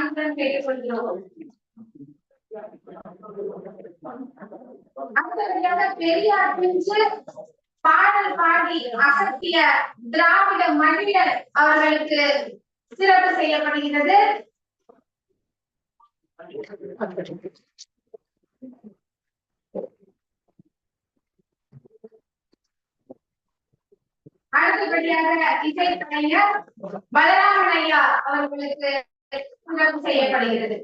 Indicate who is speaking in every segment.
Speaker 1: அன்புடன் கேட்டுக்கொள்கிறோம் அடுத்தபடியாக பெரியார் பிஞ்சு பாடல் பாடி அசத்திய திராவிட மனிதர் அவர்களுக்கு சிறப்பு செய்யப்படுகிறது. அடுத்தபடியாக இசைக்கலைஞர் பலராமன் ஐயா அவர்களுக்கு சிறப்பு செய்யப்படுகிறது.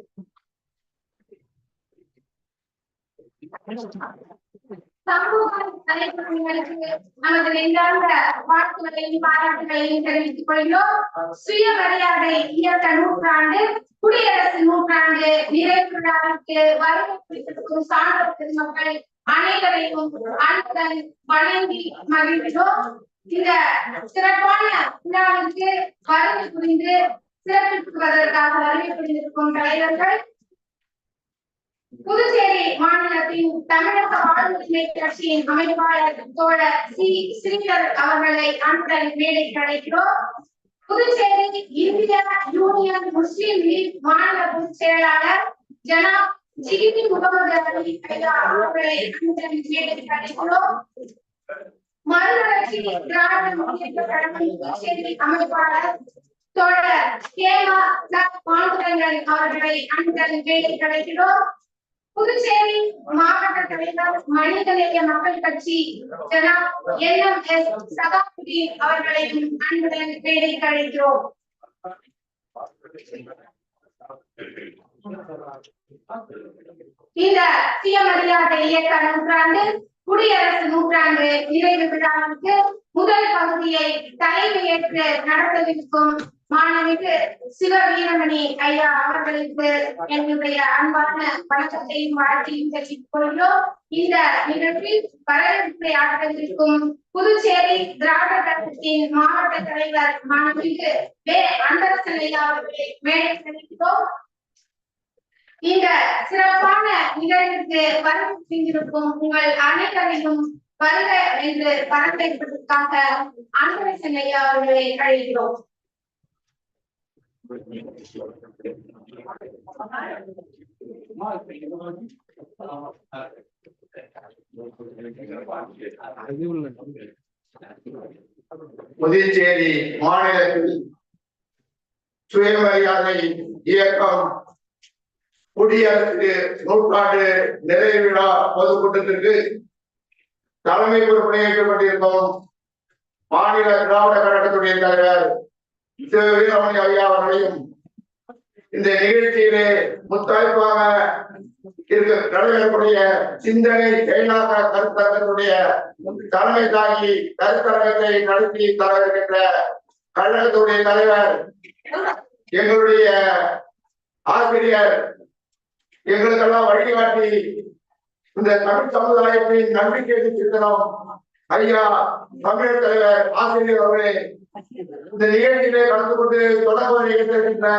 Speaker 1: சமூக தலைவர்களுக்கு நமது நெஞ்சார்ந்த வாழ்த்துக்களையும் பாராட்டுகளையும் தெரிவித்துக் கொள்கிறோம். சுயமரியாதை இயக்க நூற்றாண்டு குடியரசு நூற்றாண்டு நிறைவு விழாவிற்கு வருகை சான்ற பெருமக்கள் அனைவரையும் அன்புடன் வணங்கி மகிழ்கிறோம். இந்த சிறப்பான விழாவிற்கு வருகை புரிந்து சிறப்பிக்குவதற்காக வருகை புரிந்திருக்கும் தலைவர்கள் புதுச்சேரி மாநிலத்தின் தமிழக வாழ்வுரிமை கட்சியின் அமைப்பாளர் தோழர் சி. ஸ்ரீதர் அவர்களை அன்புடன் மேடைக்கு அழைக்கிறோம். புதுச்சேரி இந்திய யூனியன் முஸ்லிம் லீக் மாநில பொதுச் செயலாளர் ஜனாப் ஜிகிதி முகமது அலி ஐயா அவர்களை அன்புடன் மேடைக்கு அழைக்கிறோம். மறுமலர்ச்சி திராவிட முன்னேற்ற கழகம் புதுச்சேரி அமைப்பாளர் தோழர் கேமா பாண்டுரங்கன் அவர்களை அன்புடன் வேலை அழைக்கிறோம் புதுச்சேரி மாவட்ட தலைவர் மனிதநேய மக்கள் கட்சி ஜனாப் என் எம் எஸ் சகாபுதீன் அவர்களையும் அன்புடன் மேடைக்கு அழைக்கிறோம் இந்த சுயமரியாதை இயக்க நூற்றாண்டு குடியரசு நூற்றாண்டு நிறைவு விழாவுக்கு முதல் பகுதியை தலைமையேற்று நடத்தவிருக்கும் மாணவிக்கு சிவ வீரமணி ஐயா அவர்களுக்கு என்னுடைய அன்பான வணக்கத்தையும் வாழ்த்தையும் தெரிவித்துக் கொள்கிறோம். இந்த நிகழ்வில் வரவேற்பை ஆற்றவிருக்கும் புதுச்சேரி திராவிட கழகத்தின் மாவட்ட தலைவர் மாணவிக்கு வே. அன்பரசன் ஐயா அவர்களை மேடை தெரிவிக்கிறோம். இந்த சிறப்பான நிகழ்விற்கு வரவு செஞ்சிருக்கும் உங்கள் அனைவரையும் வருக என்று வரவேற்பதற்காக அன்பரசன் ஐயா அவர்களை அழைக்கிறோம்.
Speaker 2: புதுச்சேரி மாநிலத்தில் சுயமரியாதை இயக்கம் குடியரசு நூற்றாண்டு நிறைவு விழா பொதுக்கூட்டத்திற்கு தலைமை பொறுப்பினை ஏற்றுக்கொண்டிருக்கும் மாநில திராவிட கழகத்துடைய தலைவர் சிவ வீரமணி ஐயா அவர்களையும் இந்த நிகழ்ச்சியிலே முத்தாய்ப்பாக இருக்க தலைவர்களுடைய சிந்தனை செயலாக்க கருத்தரங்கத்துடைய தலைமை தாங்கி கருத்தரங்கத்தை நடத்தி தர இருக்கின்ற கழகத்துடைய தலைவர் எங்களுடைய ஆசிரியர் எங்களுக்கெல்லாம் வழிகாட்டி இந்த தமிழ் சமுதாயத்தின் நம்பிக்கை சித்தனம். ஐயா தமிழர் தலைவர் ஆசிரியர் அவர்களே இந்த நிகழ்ச்சியிலே கலந்து கொண்டு தொடர்பு நிகழ்த்திருக்கின்ற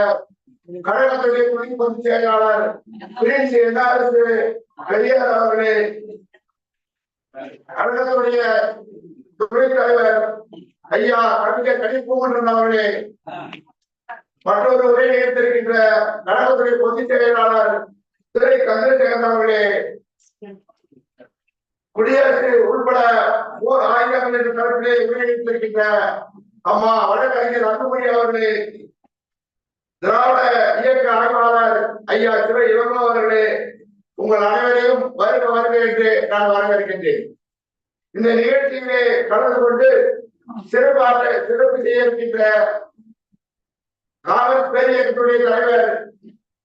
Speaker 2: கழகத்துடைய துணை பொதுச் செயலாளர் பிரின்ஸ் என்ஆர்எஸ் பெரியார் அவர்களே கழகத்துடைய துணைத் தலைவர் ஐயா கவிஞர் கனிப்பூமன்றன் அவர்களே மற்றொரு உரை நிகழ்த்திருக்கின்ற கழகத்துறை பொதுச் செயலாளர் திரை கந்தரசேகரன் அவர்களே குடியரசு உள்பட ஓர் ஆயிரம் என்ற தரப்பிலே உரை நிகழ்த்திருக்கின்ற அம்மா வழக்கறிஞர் அன்புமணி அவர்களே திராவிட இயக்க ஆய்வாளர் ஐயா சிவ இளங்கோ அவர்களே உங்கள் அனைவரையும் வருக வருக என்று நான் வரவேற்கின்றேன். இந்த நிகழ்ச்சியிலே கலந்து கொண்டு சிறப்பாக சிறப்பு செய்ய இருக்கின்ற காங்கிரஸ் பேரியக்கத்துடைய தலைவர்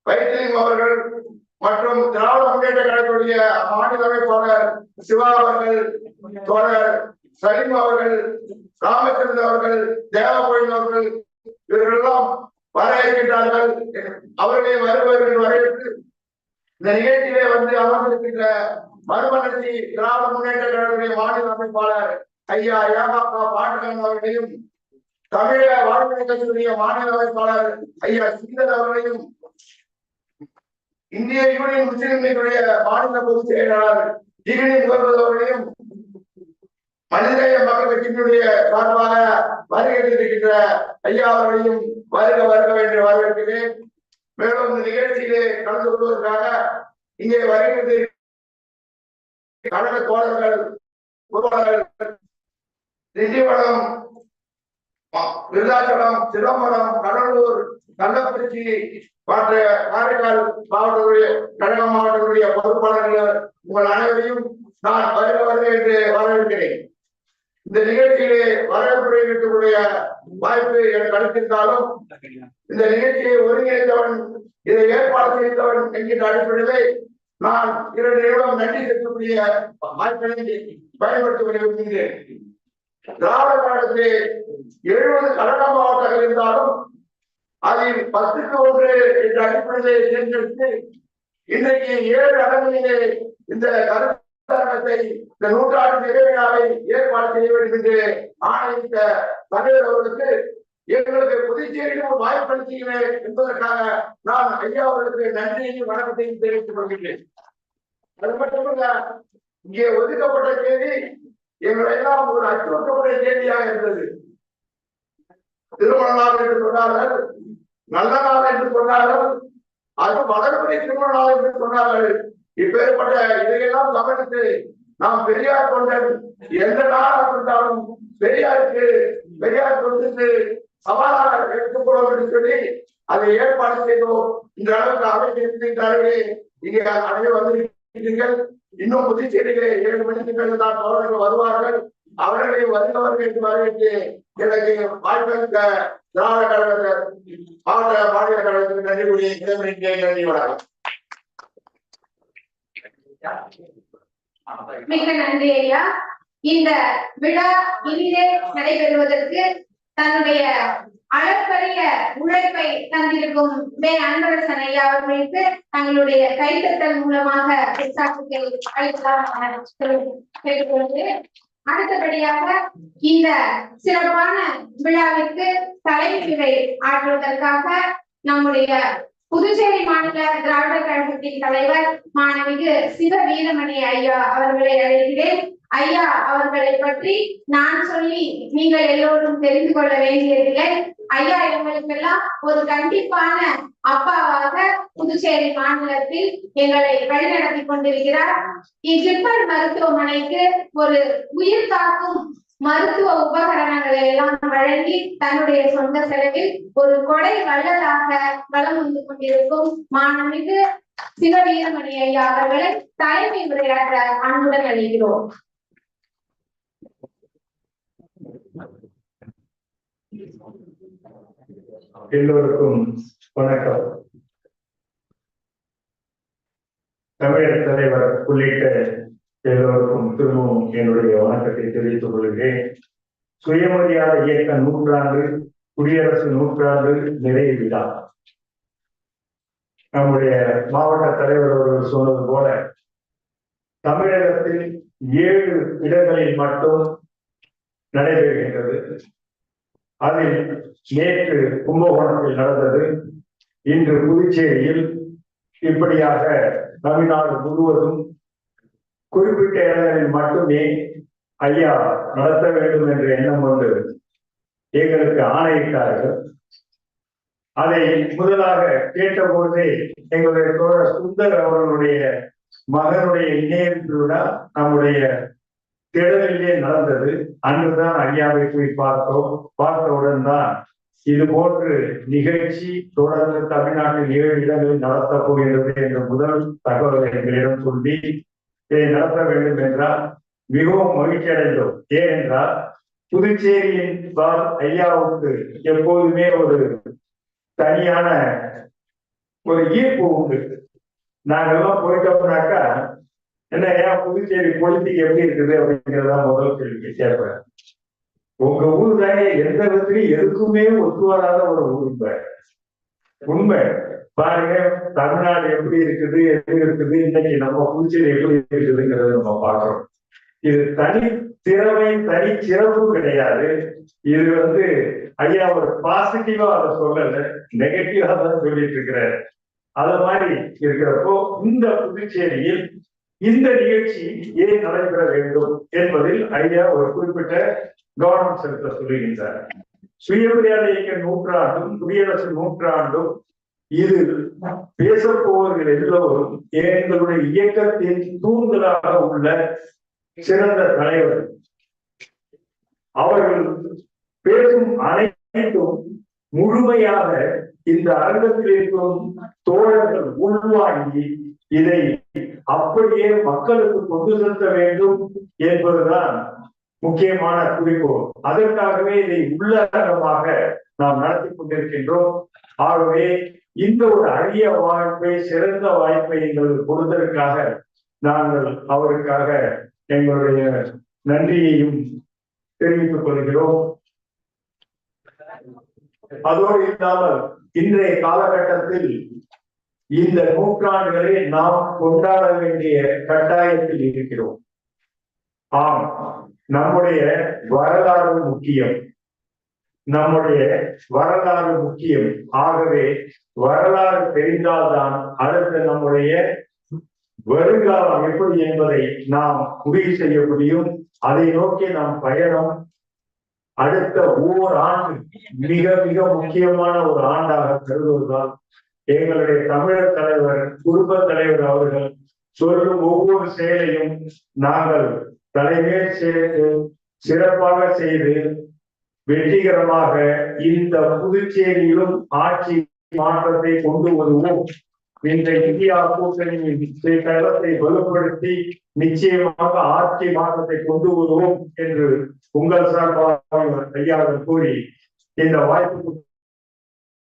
Speaker 2: வைத்திலிங் அவர்கள் மற்றும் திராவிட முன்னேற்ற கழகத்துடைய மாநில அமைப்பாளர் சிவா அவர்கள் தோழர் சலீம் அவர்கள் ராமச்சந்திரன் அவர்கள் தேவகோயில் அவர்கள் இவர்களெல்லாம் வர இருக்கின்றார்கள் அவர்களை வருவர்கள் வரவேற்று இந்த நிகழ்ச்சியிலே வந்து அமர்ந்திருக்கின்ற மறுமலர்ச்சி திராவிட முன்னேற்ற கழகத்துடைய மாநில அமைப்பாளர் ஐயா ஏகாப்பா பாண்டகன் அவர்களையும் தமிழக வாழ்க்கை கட்சியுடைய மாநில அமைப்பாளர் ஐயா சிங்கர் அவர்களையும் இந்திய யூனியன் முஸ்லிம் மாநில பொதுச் செயலாளர் ஜிகினி முகமது அவர்களையும் மனிதநேய மக்கள் கட்சியினுடைய சார்பாக வருகின்றிருக்கின்ற இருக்கின்ற ஐயா அவர்களையும் வருக வருக என்று வரவேற்கிறேன். மேலும் இந்த நிகழ்ச்சியிலே கலந்து கொள்வதற்காக இங்கே வருகிறது கழக தோழர்கள் பொதுவாளர்கள் நிதிவளம் விருதாச்சலம் சிதம்பரம் கடலூர் கள்ளக்குறிச்சி மற்ற காரைக்கால் மாவட்டங்களுடைய கழக மாவட்டங்களுடைய பொறுப்பாளர்கள் உங்கள் அனைவரையும் நான் வருக வருக என்று வரவேற்கிறேன். இந்த நிகழ்ச்சியிலே வரவேற்புடைய வாய்ப்பு எனக்கு அளித்திருந்தாலும் இந்த நிகழ்ச்சியை ஒருங்கிணைந்தவன் இதை ஏற்பாடு செய்தவன் என்கின்ற அடிப்படையிலே நான் இரண்டு நிமிடம் நன்றி செலுத்தக்கூடிய வாய்ப்பினை பயன்படுத்தி வருகின்றேன் திராவிட காலத்திலே எழுபது கழக மாவட்டங்கள் இருந்தாலும் அதில் பத்துக்கு ஒன்று என்ற அடிப்படையிலே தேர்ந்தெடுத்து இன்றைக்கு ஏழு இடங்களிலே இந்த கருத்து இந்த நூற்றாண்டு நிகழ்வினாவை ஏற்பாடு செய்ய வேண்டும் என்று ஆணையிட்ட தலைவர் அவர்களுக்கு எங்களுக்கு புதுச்சேரியிலும் ஒரு வாய்ப்பளித்தீர்கள் என்பதற்காக நான் ஐயா அவர்களுக்கு நன்றியையும் வணக்கத்தையும் தெரிவித்துக் கொள்கிறேன் அது மட்டுமல்ல இங்கே ஒதுக்கப்பட்ட தேதி எங்களை எல்லாம் ஒரு அச்சுறுத்தக்கூடிய தேதியாக இருந்தது. திருமண நாள் என்று சொன்னார்கள் நல்ல நாள் என்று சொன்னார்கள் அது வளர்முறை திருமண நாள் என்று சொன்னார்கள். இப்பேற்பட்ட இதையெல்லாம் கவனித்து நாம் பெரியார் கொண்டன் எந்த நாளாக இருந்தாலும் பெரியாருக்கு பெரியார் தொண்டுக்கு சவாலாக எடுத்துக்கொள்ளும் என்று சொல்லி அதை ஏற்பாடு செய்தோம். இந்த அளவுக்கு அமைச்சிருக்கின்றார்களே இங்கே அனைவரும் வந்திருக்கிறீர்கள். இன்னும் புதுச்சேரியிலே ஏழு மணிக்கு மேல் தான் தோழர்கள் வருவார்கள். அவர்களை வருகிறவர்கள் என்று வரவேற்று எனக்கு வாய்ப்பளித்த திராவிட கழகத்தினர் மாவட்ட மாநில கழகத்திற்கு நன்றி கூடிய நன்றி வணக்கம்.
Speaker 1: மிக்க நன்றி ஐயா. இந்த விழா இனிதே நடைபெறுவதற்கு தன்னுடைய அளப்பரிய உழைப்பை தந்திருக்கும் வே. அன்பரசன் ஐயா அவர்களுக்கு தங்களுடைய கைத்தட்டல் மூலமாக கேட்டுக்கொள்கிறேன். அடுத்தபடியாக இந்த சிறப்பான விழாவிற்கு தலைமுறை ஆற்றுவதற்காக நம்முடைய புதுச்சேரி மாநில திராவிட கழகத்தின் தலைவர் மாணவிகு சிவ வீரமணி ஐயா அவர்களை அழைக்கிறேன். ஐயா அவர்களை பற்றி நான் சொல்லி நீங்கள் எல்லோரும் தெரிந்து கொள்ள வேண்டியதில்லை. ஐயா எங்களுக்கெல்லாம் ஒரு கண்டிப்பான அப்பாவாக புதுச்சேரி மாநிலத்தில் எங்களை வழிநடத்தி கொண்டிருக்கிறார். இஜிப்மர் மருத்துவமனைக்கு ஒரு உயிர் காக்கும் மருத்துவ உபகரணங்களை எல்லாம் வழங்கி தன்னுடைய சொந்த செலவில் ஒரு கொடை வள்ளலாக வளம் வந்து கொண்டிருக்கும் மாணவிகு சிவவீரமணி ஐயா அவர்களை தலைமை உரையாற்ற அன்புடன் அழைக்கிறோம்
Speaker 3: எல்லோருக்கும் வணக்கம். தமிழர் தலைவர் உள்ளிட்ட எல்லோருக்கும் திரும்பவும் என்னுடைய வணக்கத்தை தெரிவித்துக் கொள்கிறேன். சுயமரியாதை இயக்க நூற்றாண்டு குடியரசு நூற்றாண்டு நிறைய விழா. நம்முடைய மாவட்ட தலைவர் அவர்கள் சொன்னது போல தமிழகத்தில் ஏழு இடங்களில் மட்டும் நடைபெறுகின்றது. அதில் நேற்று கும்பகோணத்தில் நடந்தது. இன்று புதுச்சேரியில் இப்படியாக தமிழ்நாடு முழுவதும் குறிப்பிட்ட இடங்களில் மட்டுமே ஐயா நடத்த வேண்டும் என்ற எண்ணம் கொண்டு எங்களுக்கு ஆணையிட்டார்கள். அதை முதலாக கேட்டபோது எங்களுடைய தோழர் சுந்தர் அவர்களுடைய மகனுடைய இணையத்திலுடன் விழா நம்முடைய திடலிலே நடந்தது. அன்றுதான் ஐயாவை போய் பார்த்தோம். பார்த்தவுடன் தான் இது போன்று நிகழ்ச்சி தொடர்ந்து தமிழ்நாட்டில் ஏழு இடங்களில் நடத்தப் போகிறது என்ற முதல் தகவல் எங்களிடம் சொல்லி இதை நடத்த வேண்டும் என்றால் மிகவும் மகிழ்ச்சி அடைந்தோம். ஏனென்றால் புதுச்சேரியின் பால் ஐயாவுக்கு எப்போதுமே ஒரு தனியான ஒரு ஈர்ப்பு உண்டு. நாங்கெல்லாம் போயிட்டோம்னாக்கா என்ன ஏன் புதுச்சேரி பொலிட்டிக் எப்படி இருக்குது அப்படிங்கிறதா முதல் கேள்வி கேட்பேன். உங்க ஊர் தானே எந்த விதத்திலையும் எதுக்குமே ஒத்து வராத ஒரு ஊர் உண்மை. பாருங்க தமிழ்நாடு எப்படி இருக்குது எப்படி இருக்குது இன்னைக்கு நம்ம புதுச்சேரி எப்படி இருக்குதுங்கிறத நம்ம பாக்குறோம் இது தனி திறமை தனி சிறப்பு கிடையாது. இது வந்து ஐயா ஒரு பாசிட்டிவா அதை சொல்லல நெகட்டிவா தான் சொல்லிட்டு இருக்கிறாரு. அத மாதிரி இருக்கிறப்போ இந்த புதுச்சேரியில் இந்த நிகழ்ச்சி ஏன் நடைபெற வேண்டும் என்பதில் ஐயா ஒரு குறிப்பிட்ட கவனம் செலுத்த சொல்லுகின்றார். சுயமரியாதை இயக்க நூற்றாண்டும் குடியரசு நூற்றாண்டும் இது பேசப்போவர்கள் எல்லோரும் எங்களுடைய இயக்கத்தின் தூண்களாக உள்ள சிறந்த தலைவர். அவர்கள் பேசும் அனைத்தும் முழுமையாக இந்த அரங்கத்தில் இருக்கும் தோழர்கள் உள்வாங்கி இதை அப்படியே மக்களுக்கு கொண்டு செலுத்த வேண்டும் என்பதுதான் முக்கியமான குறிக்கோள். அதற்காகவே இதை உள்ளகமாக நாம் நடத்தி கொண்டிருக்கின்றோம். ஆகவே இந்த ஒரு அரிய வாய்ப்பை சிறந்த வாய்ப்பை எங்களுக்கு கொடுத்ததற்காக நாங்கள் அவருக்காக எங்களுடைய நன்றியையும் தெரிவித்துக் கொள்கிறோம். அதோடு இல்லாமல் இன்றைய காலகட்டத்தில் இந்த நூற்றாண்டுகளை நாம் கொண்டாட வேண்டிய கட்டாயத்தில் இருக்கிறோம். ஆம் நம்முடைய வரலாறு முக்கியம். நம்முடைய வரலாறு முக்கியம். ஆகவே வரலாறு தெரிந்தால்தான் அடுத்து நம்முடைய வருங்காலம் எப்படி என்பதை நாம் முடிவு செய்ய முடியும். அதை நோக்கி நாம் பயணம். அடுத்த ஓர் ஆண்டு மிக மிக முக்கியமான ஒரு ஆண்டாக கருதுவதால் எங்களுடைய தமிழர் தலைவர் குடும்ப தலைவர் அவர்கள் சொல்லும் ஒவ்வொரு செயலையும் நாங்கள் தலைமையில் சேர்த்து சிறப்பாக செய்து வெற்றிகரமாக இந்த புதுச்சேரியிலும் ஆட்சி மாற்றத்தை கொண்டு வருவோம். இந்த இந்தியா கூட்டணியின் வலுப்படுத்தி நிச்சயமாக ஆட்சி மாற்றத்தை கொண்டு வருவோம் என்று உங்கள் சார்பாக கையாளர் கூறி இந்த வாய்ப்பு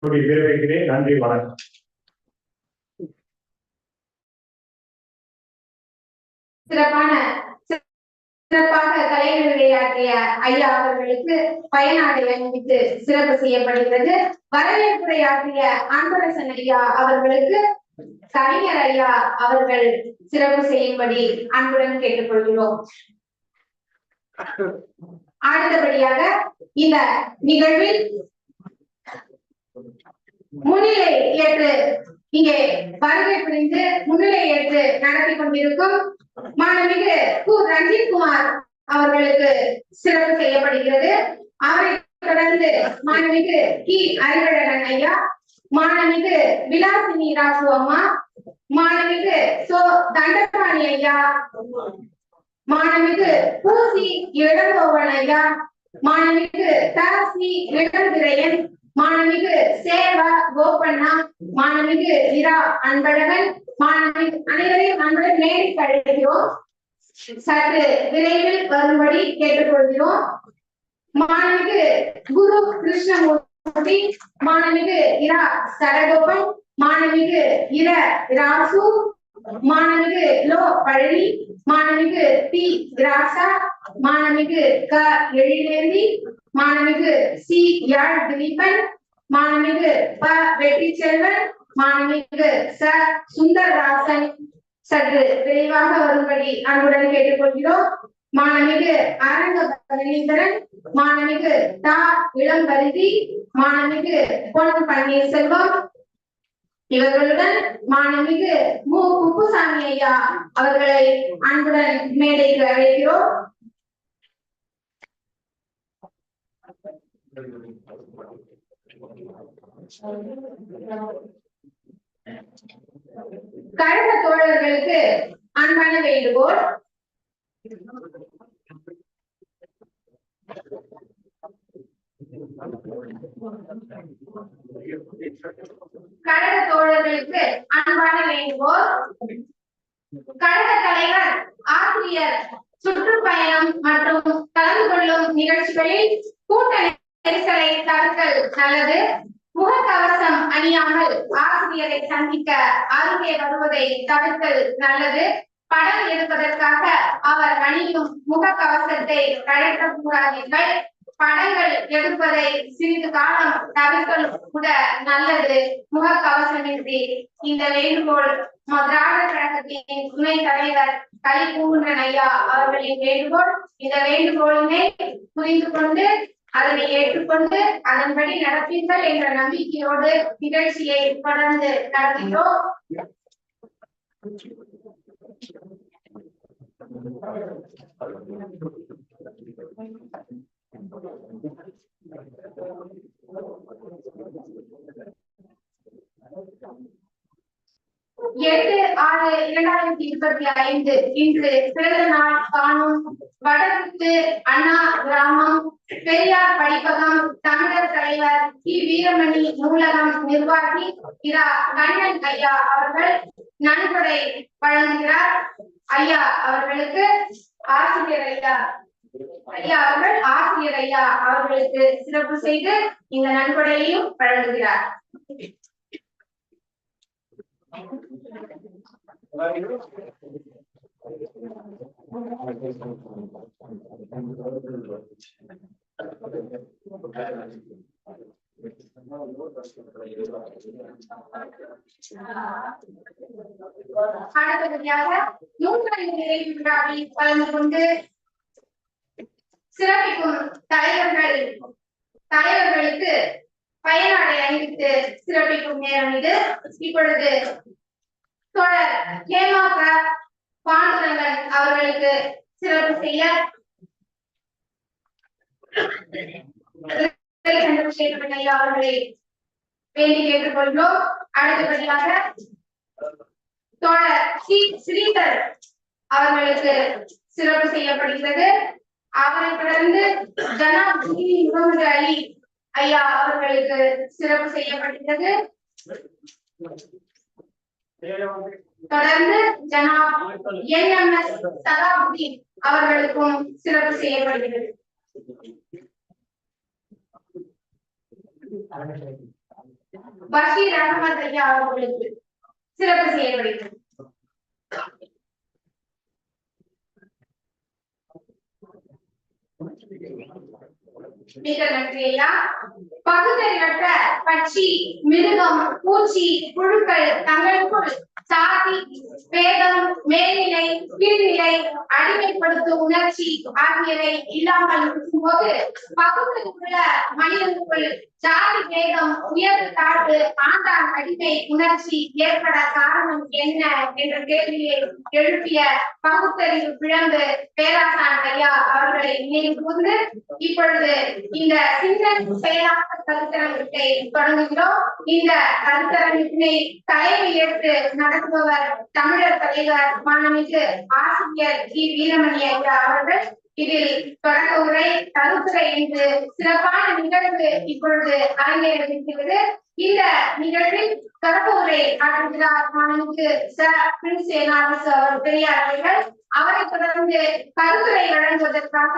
Speaker 3: நிறைவேற்கிறேன் நன்றி வணக்கம்.
Speaker 1: சிறப்பான சிறப்பாக கலைநிலையாற்றிய ஐயா அவர்களுக்கு பயனாடை அணிவித்து சிறப்பு செய்யப்படுகிறது. வரவேற்புரையாற்றிய அன்பரசன் ஐயா அவர்களுக்கு கவிஞர் ஐயா அவர்கள் சிறப்பு செய்யும்படி அன்புடன் கேட்டுக்கொள்கிறோம். அடுத்தபடியாக இந்த நிகழ்வில் முன்னிலை ஏற்று இங்கே வருகை புரிந்து முன்னிலை ஏற்று நடத்தி கொண்டிருக்கும் மாணவிகு கு. ரஞ்சித் குமார் அவர்களுக்கு சிறப்பு செய்யப்படுகிறது. அவரை தொடர்ந்து மாணவிகு கி. அறிவழகன் ஐயா மாணவிகு விலாசினி ராசு அம்மா மாணவிகு சோ. தண்டபாணி ஐயா மாணவிகு பூசி இளங்கோவன் ஐயா மாணவிகு தரசி இளந்திரையன் மாணவிகு சேவா கோபண்ணா மாணவிகு இரா அன்பழகன் மாணவி அனைவரையும் அன்புடன் நேரில் கழிக்கிறோம் சற்று விரைவில் வரும்படி கேட்டுக்கொள்கிறோம். மாணவிகு குரு கிருஷ்ணமூர்த்தி மாணவிகு இரா சரகோபன் மாணவிகு இர ராசு மாணவிகு லோ பழனி மாணவிகு பி ராசா மாணவிகு க எழிலேந்தி மாணவிகு சி. யாழ் திலீபன் மாணவிகு ப. வெற்றி செல்வன் மாணவிகு ச. சுந்தரராசன். சற்று விரைவாக வரும்படி அன்புடன் கேட்டுக்கொள்கிறோம். மாணவிகு அரங்க பரணிதரன் மாணவிகு தா. இளம்பருதி மாணவிகு பொன் பன்னீர்செல்வம். இவர்களுடன் மாணவிகு மு. குப்புசாமி ஐயா அவர்களை அன்புடன் மேடைக்கு அழைக்கிறோம். கழக தோழர்களுக்கு அன்பான வேண்டுகோள். கழக தோழர்களுக்கு அன்பான வேண்டுகோள். கழக தலைவர் ஆசிரியர் சுற்றுப்பயணம் மற்றும் கலந்து கொள்ளும் நிகழ்ச்சிகளில் கூட்டணி நெரிசலை தவிர்த்தல் நல்லது. முகக்கவசம் அணியாமல் ஆசிரியரை சந்திக்க அருகே வருவதை தவிர்த்தல் நல்லது. படம் எடுப்பதற்காக அவர் அணியும் முகக்கவசத்தை கழற்றக்கூடாதீர்கள். படங்கள் எடுப்பதை சிறிது காலம் தவிர்க்கலும் கூட நல்லது. முகக்கவசமின்றி இந்த வேண்டுகோள் திராவிட கழகத்தின் துணை தலைவர் கலிபூன்றன் ஐயா அவர்களின் வேண்டுகோள். இந்த வேண்டுகோளினை புரிந்து கொண்டு அதனை ஏற்றுக்கொண்டு அதன்படி நடப்பீர்கள் என்ற நம்பிக்கையோடு நிகழ்ச்சியை தொடர்ந்து நடத்தினோம் எட்டு ஆறு இரண்டாயிரத்தி இருபத்தி ஐந்து இன்று பிறந்த நாள் காணும் வடக்கு அண்ணா கிராமம் பெரியார் படிப்பகம் தமிழர் தலைவர் கி வீரமணி நூலகம் நிர்வாகி இரா. கண்ணன் ஐயா அவர்கள் நன்கொடை வழங்குகிறார். ஐயா அவர்களுக்கு ஆசிரியர் ஐயா ஐயா அவர்கள் ஆசிரியர் ஐயா அவர்களுக்கு சிறப்பு செய்து இந்த நன்கொடையையும் வழங்குகிறார். அடுத்தபடியாக நூற்றாண்டு நிறைவு விழாவில் கலந்து கொண்டு சிறப்பிக்கும் தலைவர்கள் தலைவர்களுக்கு பயனாடை அணிவித்து சிறப்பிக்கும் நேரம் இது. இப்பொழுது தொடர் ஹேமாக பாண்டுரங்கன் அவர்களுக்கு சிறப்பு செய்ய. சந்திரசேகரன் ஐயா அவர்களை வேண்டி கேட்டுக்கொள்கிறோம். அடுத்தபடியாக தோழர் சி ஸ்ரீதர் அவர்களுக்கு சிறப்பு செய்யப்படுகிறது. அவரை தொடர்ந்து ஜனாப் முகமது அலி ஐயா அவர்களுக்கு சிறப்பு செய்யப்படுகிறது. தொடர்ந்து ஜனாப் என் எம் எஸ் சதாபுதீன் அவர்களுக்கும் சிறப்பு செய்யப்படுகிறது. பஷீர் அகமது ஐயா அவர்களுக்கு சிறப்பு செய்ய செய்யப்படுகிறது மிக நன்றி ஐயா. பகுத்தறிவற்ற பட்சி மிருகம் பூச்சி புழுக்கள் தங்களுக்குள் சாதி பேதம் மேல்நிலை கீழ்நிலை அடிமைப்படுத்தும் உணர்ச்சி ஆகியவை இல்லாமல் இருக்கும்போது உள்ள மனிதனுக்குள் ஜாதி பேதம் உயர்வு தாழ்வு ஆண்டான் அடிமை உணர்ச்சி ஏற்பட காரணம் என்ன என்ற கேள்வியை எழுப்பிய பகுத்தறிவு பிழம்பு பேராசான் ஐயா அவர்களை நினைவு கூர்ந்து இப்பொழுது இந்த சிந்தன் செயலாக்க கருத்தரங்கத்தை தொடங்குகிறோம். இந்த கருத்தரங்கத்தினை தலைமை ஏற்று நடத்துபவர் தமிழர் தலைவர் மாணவிக்கு ஆசிரியர் ஜி வீரமணி ஐயா அவர்கள். இதில் தொடக்க உரை கருத்துரை என்று சிறப்பான நிகழ்வு இப்பொழுது அரங்கேறிருக்கிறது இந்த நிகழ்வில் தொடக்க உரை ஆற்றுகிறார் மாணவிக்கு ச. பிரின்ஸ் அவர் பெரியார்கள் அவரை தொடர்ந்து கருத்துரை வழங்குவதற்காக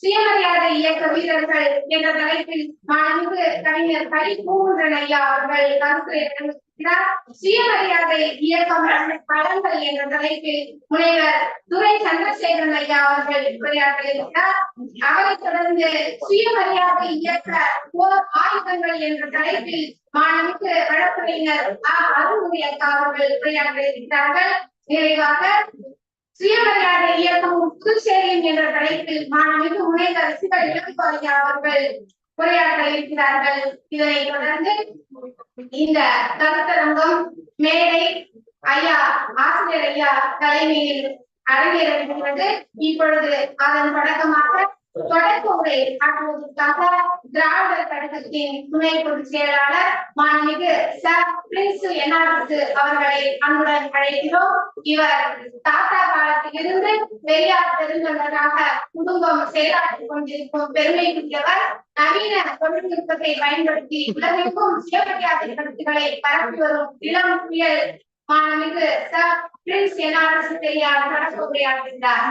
Speaker 1: சுயமரியாதை இயக்க வீரர்கள் என்ற தலைப்பில் மாண்புமிகு கவிஞர் கலி பூங்குன்றன் ஐயா அவர்கள் கருத்துரை வழங்க சுயமரியாதை இயக்கம் பலன்கள் என்ற தலைப்பில் முனைவர் துரை சந்திரசேகரன் ஐயா அவர்கள் உரையாற்றியிருக்கிறார் அவரை தொடர்ந்து சுயமரியாதை இயக்க போர் ஆயுதங்கள் என்ற தலைப்பில் மாணவிக்கு வழக்கறிஞர் அருள்முறை அக்கா அவர்கள் உரையாற்றியிருக்கிறார்கள் நிறைவாக சுயமரியாதை இயக்கமும் புதுச்சேரியும் என்ற தலைப்பில் மாணவிக்கு முனைவர் சிவ இளங்கோவையா அவர்கள் உரையாற்ற இருக்கிறார்கள் இதனை தொடர்ந்து இந்த கருத்தரங்கம் மேடை ஐயா ஆசிரியர் ஐயா தலைமையில் அரங்கேறிருக்கிறது இப்பொழுது அதன் தொடக்கமாக தொடக்க உரை ஆற்றுவதற்காக திராவிடர் கழகத்தின் துணை பொதுச் செயலாளர் மாண்புமிகு ச பிரின்ஸ் என்ஆர்எஸ் அவர்களை அன்புடன் அழைக்கிறோம். இவர் தாத்தா காலத்திலிருந்து பெரியார் பெருந்தொண்டராக குடும்பம் செயலாற்றிக் கொண்டிருக்கும் பெருமைக்குரியவர் நவீன தொழில்நுட்பத்தை பயன்படுத்தி உலகெங்கும் சுயமரியாதை கருத்துக்களை பரப்பி வரும் இளம் புயல் மாண்புமிகு ச பிரின்ஸ் என்ஆர்எஸ் பெரியார் நடக்க உரையாற்றுகிறார்